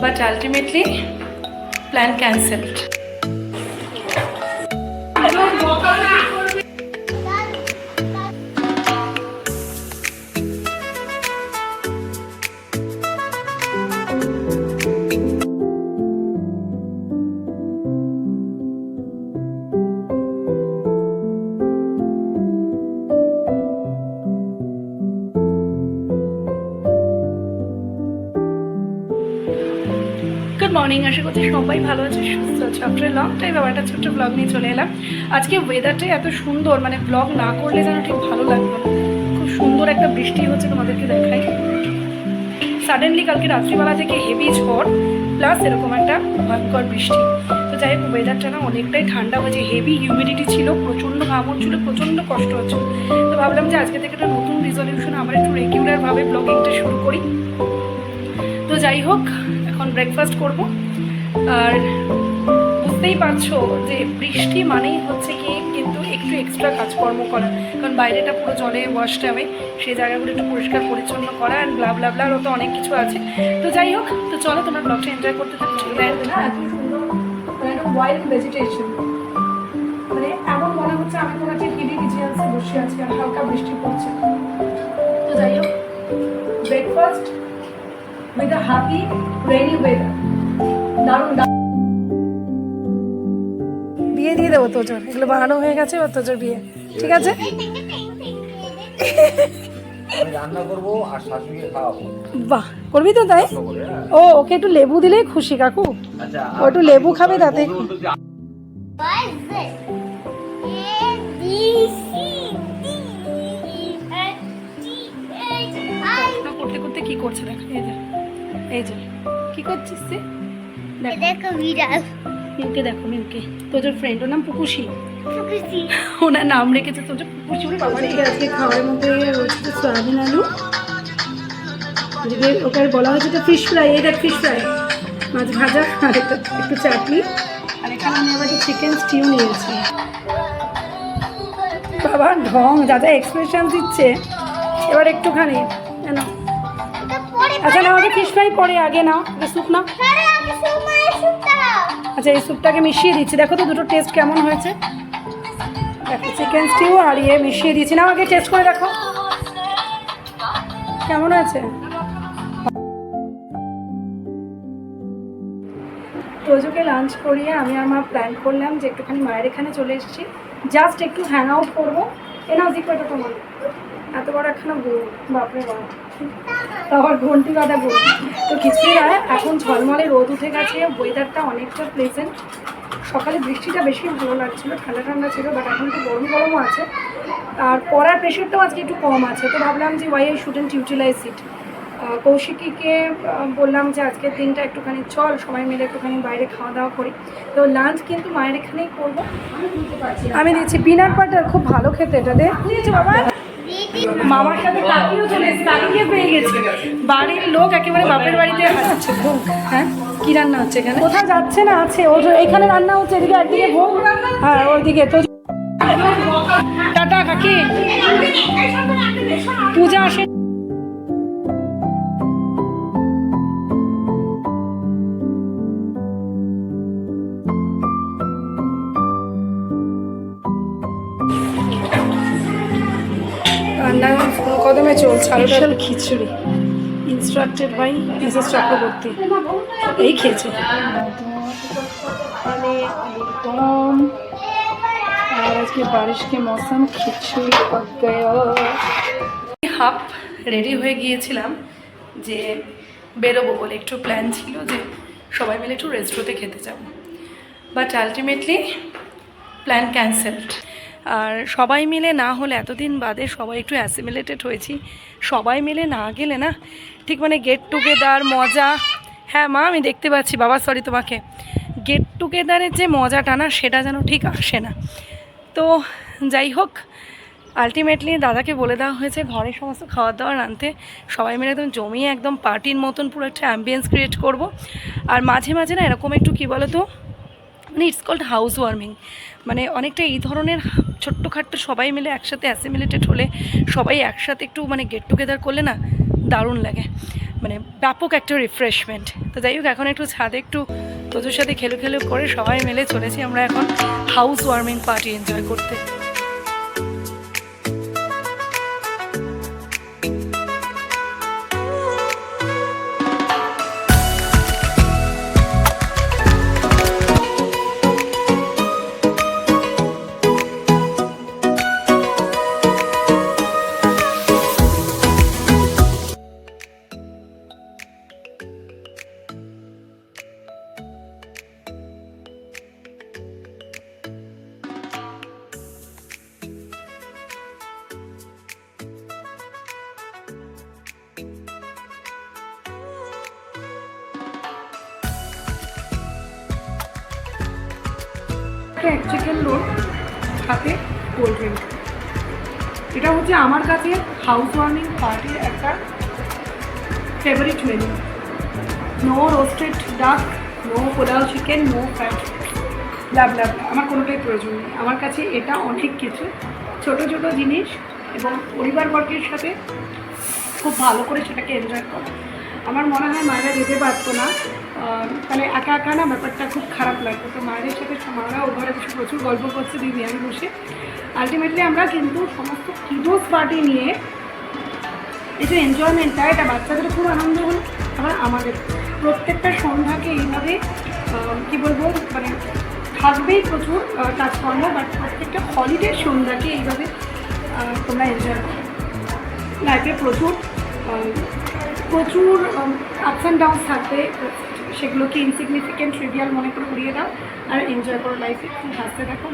but ultimately plan cancelled. Good morning, আশা করছি সবাই ভালো আছে, সুস্থ আছে। আফটার লং টাইম আবার একটা ছোট্ট ব্লগ নিয়ে চলে এলাম। আজকে ওয়েদারটাই এত সুন্দর মানে ব্লগ না করলে যেন ঠিক ভালো লাগবে খুব সুন্দর একটা বৃষ্টি হচ্ছে তোমাদেরকে দেখাই। সাডেনলি কালকে রাত্রিবেলা থেকে হেভি ঝড় প্লাস এরকম একটা ভয়ঙ্কর বৃষ্টি। তো যাই হোক ওয়েদারটা না অনেকটাই ঠান্ডা হয়েছে। হেভি হিউমিডিটি ছিল, প্রচণ্ড ঘাম হচ্ছিল প্রচণ্ড কষ্ট হচ্ছিল। তো ভাবলাম যে আজকে থেকে একটা নতুন রিজলিউশন আমরা একটু রেগুলারভাবে ব্লগিংটা শুরু করি। তো যাই হোক এখন ব্রেকফাস্ট করব। আর বুঝতেই পারছ যে বৃষ্টি মানেই হচ্ছে কি কিন্তু একটু এক্সট্রা কাজকর্ম করা। কারণ বাইরেটা পুরো জলে ওয়াশড হবে সেই জায়গাগুলো একটু পরিষ্কার পরিচ্ছন্ন করা অ্যান্ড ব্লা ব্লা ব্লা তো অনেক কিছু আছে। তো যাই হোক, তো চলো তোমরা ব্লগটা এনজয় করতে থাকো মানে ওয়াইল্ড ভেজিটেশন মানে এমন মনে হচ্ছে আমি কোনো একটা হিলি রিজিয়ান্সে বসে আছি আর হালকা বৃষ্টি পড়ছে। তো যাই হোক breakfast a happy rainy weather দারুণ বিয়ে দিয়ে দেবো তোজোর এগুলো বানানো হয়ে গেছে ও তোজোর বিয়ে। ঠিক আছে? রান্না করব আর শাশুড়িকে খাওয়াবো। বাহ করবি তো তাই? হ্যাঁ। ও ওকে একটু লেবু দিলেই খুশি কাকু। আচ্ছা ও একটু লেবু খাবে তাতে? A করতে করতে কি করছে দেখ এই যে কি করছিস তুই? দেখ দেখো বিড়াল। মিউকে দেখো মিউকে। তোজোর ফ্রেন্ড ওর নাম পুকুশি। ওনার নাম রেখেছে তোজোর পুকুশি। ওরে বাবা রে আজকে খাওয়ার মধ্যে রয়েছে সয়াবিন আলু। ওকে বলা হয়েছে এটা ফিশ ফ্রাই এই দেখ ফিশ ফ্রাই মাছ ভাজা আর একটা একটু চাটনি। আর এখানে আমি আবার চিকেন স্টিউ নিয়েছি। বাবা ঢং যা যা এক্সপ্রেশন দিচ্ছে। এবার একটুখানি আচ্ছা না আমাকে ফিশ ফ্রাই পরে আগে নাও স্যুপ সুতা আচ্ছা এই স্যুপটাকে মিশিয়ে দিচ্ছি। দেখো তো দুটো টেস্ট কেমন হয়েছে। দেখো চিকেন স্টিউ আর ইয়ে মিশিয়ে দিচ্ছি। না আগে টেস্ট করে দেখো। কেমন হয়েছে? তোজোকে লাঞ্চ করিয়ে আমি আমার প্ল্যান করলাম যে একটুখানি মায়ের এখানে চলে এসেছি। জাস্ট একটু হ্যাং আউট করব। এ নাও জিজ্ঞাসা তোমার। এত বড় একখানা বাপরে বাপ। তারপর ঘন্টি কথা বলব তো কিছুই নয় এখন ঝলমলে রোদ উঠে গেছে ওয়েদারটা অনেকটা প্লেজেন্ট সকালে বৃষ্টিটা বেশি ভালো লাগছিল, ঠান্ডা ঠান্ডা ছিল বাট এখন একটু গরম গরমও আছে। আর পড়ার প্রেশারটাও আজকে একটু কম আছে। তো ভাবলাম যে why I shouldn't utilize it কৌশিকীকে বললাম যে আজকের দিনটা একটুখানি চল, সবাই মিলে একটুখানি বাইরে খাওয়া দাওয়া করি। তো লাঞ্চ কিন্তু মায়ের এখানেই করব। আমি দিচ্ছি পিনাট বাটার খুব ভালো খেতে এটা দে। বাবা মামার সাথে কাকিও চলে এসে কাকিকে পেয়ে গেছে। বাড়ির লোক একেবারে বাপের বাড়িতে ভোগ হ্যাঁ? কি রান্না হচ্ছে এখানে? কোথাও যাচ্ছে না আছে। ও এখানে রান্না হচ্ছে এদিকে একদিকে ভোগ হ্যাঁ ওইদিকে তো টাটা কাকি। পূজা আসে ফুল কদমে চলছে special khichuri. Instructed by Mrs Chakraborty. এই খেয়েছে। আর আজকে বারিশ কে মৌসুম খিচুড়ি পাক গয়া হাফ রেডি হয়ে গিয়েছিলাম যে বেরোবো বলে একটু প্ল্যান ছিল যে সবাই মিলে একটু রেস্টুরেন্টে খেতে যাব। বাট আলটিমেটলি প্ল্যান ক্যান্সেলড আর সবাই মিলে না হলে এতদিন বাদে সবাই একটু অ্যাসিমিলেটেড হয়েছি। সবাই মিলে না গেলে না ঠিক মানে গেট টুগেদার মজা। হ্যাঁ মা, আমি দেখতে পাচ্ছি। বাবা সরি তোমাকে। গেট টুগেদারের যে মজাটা না, সেটা যেন ঠিক আসে না। তো যাই হোক আলটিমেটলি দাদাকে বলে দেওয়া হয়েছে ঘরে সমস্ত খাবার দাবার আনতে। সবাই মিলে একদম জমিয়ে একদম পার্টির মতন পুরো একটা অ্যাম্বিয়েন্স ক্রিয়েট করব। আর মাঝে মাঝে না এরকম একটু কী বলো তো মানে ইটস কল্ড হাউস ওয়ার্মিং মানে অনেকটা এই ধরনের ছোট্টখাট্ট সবাই মিলে একসাথে অ্যাসিমিলেটেড হলে সবাই একসাথে একটু মানে গেট টুগেদার করলে না দারুণ লাগে। মানে ব্যাপক একটা রিফ্রেশমেন্ট তো যাই হোক, এখন একটু ছাদে একটু তোদের সাথে খেলো খেলো করে সবাই মিলে চলেছি আমরা এখন হাউস ওয়ার্মিং পার্টি এনজয় করতে। একটা এক চিকেন রোল সাথে কোল্ড ড্রিঙ্ক এটা হচ্ছে আমার কাছে হাউস ওয়ার্মিং পার্টির একটা favourite menu no roasted duck no pulao chicken no fat love love, আমার কোনোটাই প্রয়োজন নেই। আমার কাছে এটা অনেক কিছু। ছোট ছোট জিনিস এবং পরিবারবর্গের সাথে খুব ভালো করে সেটাকে এনজয় করা। আমার মনে হয় মায়েরা যেতে পারতো না। তাহলে একা একা না ব্যাপারটা খুব খারাপ লাগতো। তো মায়েদের সাথে মারা ও ঘরে বসে প্রচুর গল্প করছে দিদি আমি বসে। আলটিমেটলি আমরা কিন্তু সমস্ত কিডোস পার্টি নিয়ে এই যে এনজয়মেন্টটা এটা বাচ্চাদের খুব আনন্দ হলো। আবার আমাদের প্রত্যেকটা সন্ধ্যাকে এইভাবে কি বলব মানে থাকবেই প্রচুর কাজকর্ম বাট প্রত্যেকটা হলিডে সন্ধ্যাকে এইভাবে তোমরা এনজয় করো। লাইফে প্রচুর প্রচুর আপস অ্যান্ড ডাউন থাকবে। সেগুলোকে ইনসিগনিফিকেন্ট ট্রিভিয়াল মনে করে উড়িয়ে দাও আর এনজয় করো লাইফে হাসতে থাকো।